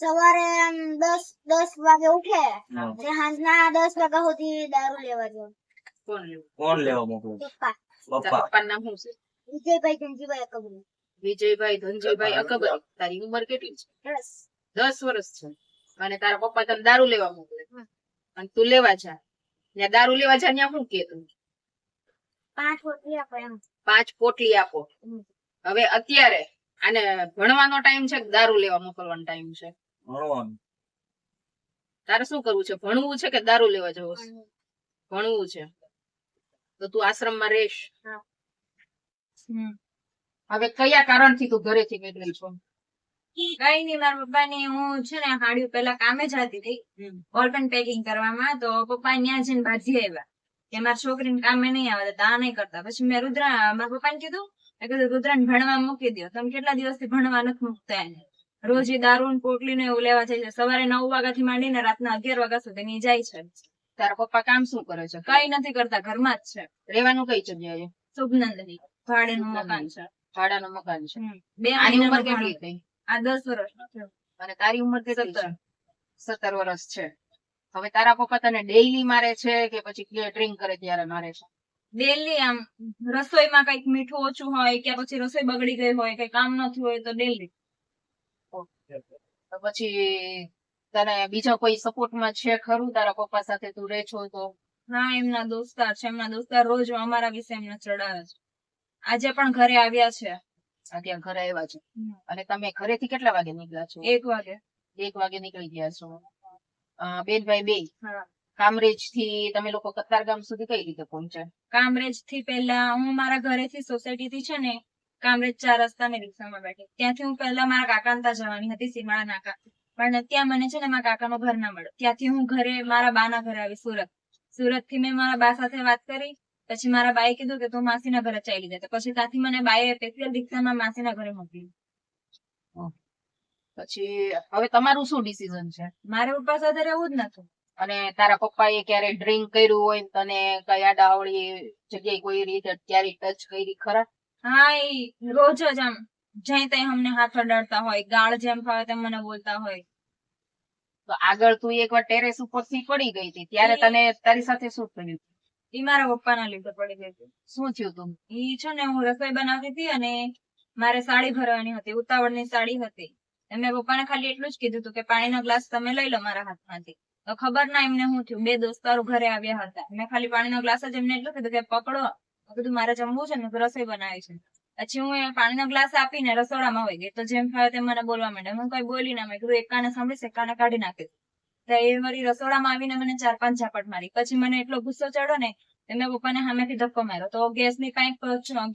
સવારે આમ દસ દસ વાગે ઉઠે. તે સાંજના દસ વાગ્યા સુધી દારૂ લેવા જાય કોણ લેવા? મોકલું? પપ્પા. પપ્પા. નામ શું છે? વિજયભાઈ ધનજીભાઈ અકબરી. વિજયભાઈ ધનજીભાઈ અકબરી. તારી ઉંમર કેટલી છે? દસ. દસ વર્ષ છે. અને તારા પપ્પા તને દારૂ લેવા મોકલે. અને તું લેવા જા. ત્યાં દારૂ લેવા જા ત્યાં શું કે તું? પાંચ પોટલી આપો એમ. પાંચ પોટલી આપો. હવે અત્યારે આને ભણવાનો ટાઈમ છે કે દારૂ લેવા મોકલવાનો ટાઈમ છે? ભણવાનું. તારે શું કરવું છે? ભણવું છે કે દારૂ લેવા જવું છે? ભણવું. છે. તો તું આશ્રમમાં રહેશ હા. હવે કયા કારણથી તું ઘરેથી નીકળી છો? કઈ નઈ મારા પપ્પા ની હું છે ને હાડિયું પેલા કામે જતી હતી. બોલપેન પેકિંગ કરવામાં. તો પપ્પા ત્યાં જઈને બાજી આવ્યા કે મારી છોકરીને કામે નહીં આવે તા નહીં કરતા. પછી મેં રુદ્રા મારા પપ્પાને કીધું મેં કીધું રુદ્રાને ભણવા મૂકી દો તમે કેટલા દિવસથી ભણવા નથી મૂકતા એને? રોજ એ દારૂ ને પોટલી ને એવું લેવા જાય છે. સવારે નવ વાગ્યા થી માંડીને રાતના અગિયાર વાગ્યા સુધી ની જાય છે. તારા પપ્પા કામ શું કરે છે? કઈ નથી કરતા ઘરમાં જ છે. રહેવાનું કઈ જગ્યાએ? શુભનંદની ભાડેનું મકાન છે. ભાડાનું મકાન છે. બે આની ઉંમર કેટલી થઈ આ દસ વર્ષ અને તારી ઉંમર કેટલી છે? સત્તર. વર્ષ છે. હવે તારા પપ્પા તને ડેઈલી મારે છે કે પછી ડ્રિંક કરે ત્યારે મારે છે? ડેલી આમ રસોઈમાં કંઈક મીઠું ઓછું હોય કે પછી રસોઈ બગડી ગઈ હોય કઈ કામ નથી હોય તો ડેલી પછી તને બીજા કોઈ સપોર્ટમાં છે ખરું? તારા પપ્પા સાથે તું રહે છો તો? હા એમના દોસ્તાર છે. એમના દોસ્તાર રોજ અમારા વિશે એમને ચડાવે છે. આજે પણ ઘરે આવ્યા છે. અત્યારે ઘરે આવ્યા છે? અને તમે ઘરેથી કેટલા વાગે નીકળ્યા છો? એક વાગે. એક વાગે નીકળી ગયા છો. બેન ભાઈ બે. કામરેજથી તમે લોકો કતારગામ સુધી કઈ રીતે પહોંચ્યા? કામરેજથી પહેલા હું મારા ઘરેથી સોસાયટી થી છે ને કામરેજ ચાર રસ્તાની રિક્ષામાં બેઠી. ત્યાંથી હું પહેલા મારા કાકા ત્યાં જવાની હતી સીમાડા નાકા. પણ ત્યાં મને છે ને મારા કાકાનો ઘર ના મળ્યો. ત્યાંથી હું ઘરે મારા બાના ઘરે આવી સુરત. સુરતથી મેં મારા બા સાથે વાત કરી. પછી મારા બાએ કીધું કે તું માસીના ઘરે ચાલી જાય તો પછી ત્યાંથી મને બાએ પેટ્રોલ રિક્ષામાં માસીના ઘરે મોકલી. પછી હવે તમારું શું ડિસિઝન છે? મારે પપ્પા સાથે રહેવું જ નતું. અને તારા પપ્પાએ ક્યારે ડ્રિંક કર્યું હોય તને કયા ડાવળી જગ્યાએ કોઈ રીતે ક્યારે ટચ કરી ખરા? હા એ રોજ જ આમ જઈ ત્યાં અમને હાથ અડાડતા હોય ગાળ જેમ ફાવે તેમ મને બોલતા હોય. તો આગળ તું એકવાર ટેરેસ ઉપરથી પડી ગઈ હતી ત્યારે તને તારી સાથે શું થયું? એ મારા પપ્પાના લીધે પડી ગઈ હતી. શું થયું તું? ઈ છે ને હું રસોઈ બનાવતી હતી અને મારે સાડી ભરવાની હતી ઉતાવળની સાડી હતી. એમને મેં પપ્પાને ખાલી એટલું જ કીધું હતું કે પાણીનો ગ્લાસ તમે લઈ લો મારા હાથમાંથી. તો ખબર ના એમને શું થયું. બે દોસ્તારો ઘરે આવ્યા હતા. મેં ખાલી પાણીનો ગ્લાસ જ એમને એટલું કીધું કે પકડો. કીધું મારે જમવું છે ને રસોઈ બનાવી છે. પછી હું પાણીનો ગ્લાસ આપીને રસોડામાં વહી ગઈ. તો જેમ ફાવે તેમ મને બોલવા માંડે. હું કઈ બોલી ના મેં કીધું સાંભળીશ, એક કાઢી નાખીશ તો એ વળી રસોડામાં આવીને મને ચાર પાંચ ઝાપટ મારી. પછી મને એટલો ગુસ્સો ચડ્યો ને મેં પપ્પાને સામેથી ધક્કો માર્યો. તો ગેસની પાઇપ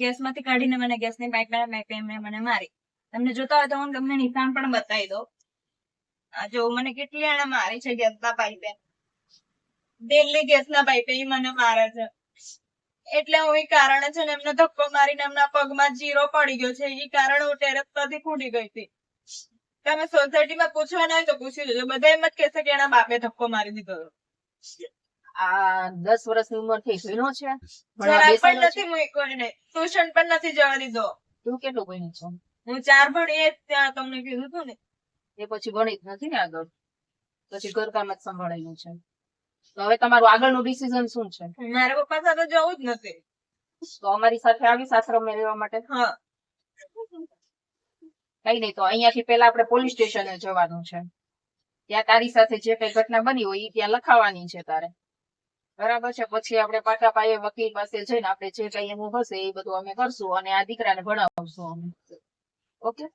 ગેસમાંથી કાઢીને મને ગેસની પાઇપ એમને મને મારી. તમને જોતા હોય તો હું તમને નિશાન પણ બતાવી દઉં. જો મને કેટલી એને મારી છે ગેસના પાઇપે. દિલ્હી ગેસના પાઇપે ઈ મને મારે છે. એટલે હું એ કારણે છે ને એમને ધક્કો મારીને એમના પગમાં જીરો પડી ગયો છે. એ કારણે હું ટેરેસ પરથી કૂદી ગઈ હતી. તમે સોસાયટીમાં પૂછવાના હોય તો પૂછી લેજો. બધા એમ જ કહેશે કે એના બાપે ધક્કો મારી દીધો. આ દસ વર્ષની ઉંમરથી ભીનો છે? પણ નથી મૂક્યો એને ટ્યુશન પણ નથી જવા દીધો. તું કેટલું ભણી છો? હું ચાર ભણી એ ત્યાં તમને કીધું હતું ને. એ પછી ભણી જ નથી ને આગળ? પછી ઘરકામ જ સંભાળેલું છે. હવે તમારું આગળનું ડિસિઝન શું છે? મારા પપ્પા સાથે જવું જ નથી. તો અમારી સાથે આવી સાસરો મેળવવા માટે? હા. કઈ નહીં તો અહીંયાથી પેલા આપણે પોલીસ સ્ટેશને જવાનું છે. ત્યાં તારી સાથે જે કઈ ઘટના બની હોય એ ત્યાં લખાવાની છે તારે. બરાબર છે? પછી આપણે પાકા પાયે વકીલ પાસે જઈને આપણે જે કઈ એનું હશે એ બધું અમે કરશું અને આ દીકરાને ભણાવશું અમે. ઓકે?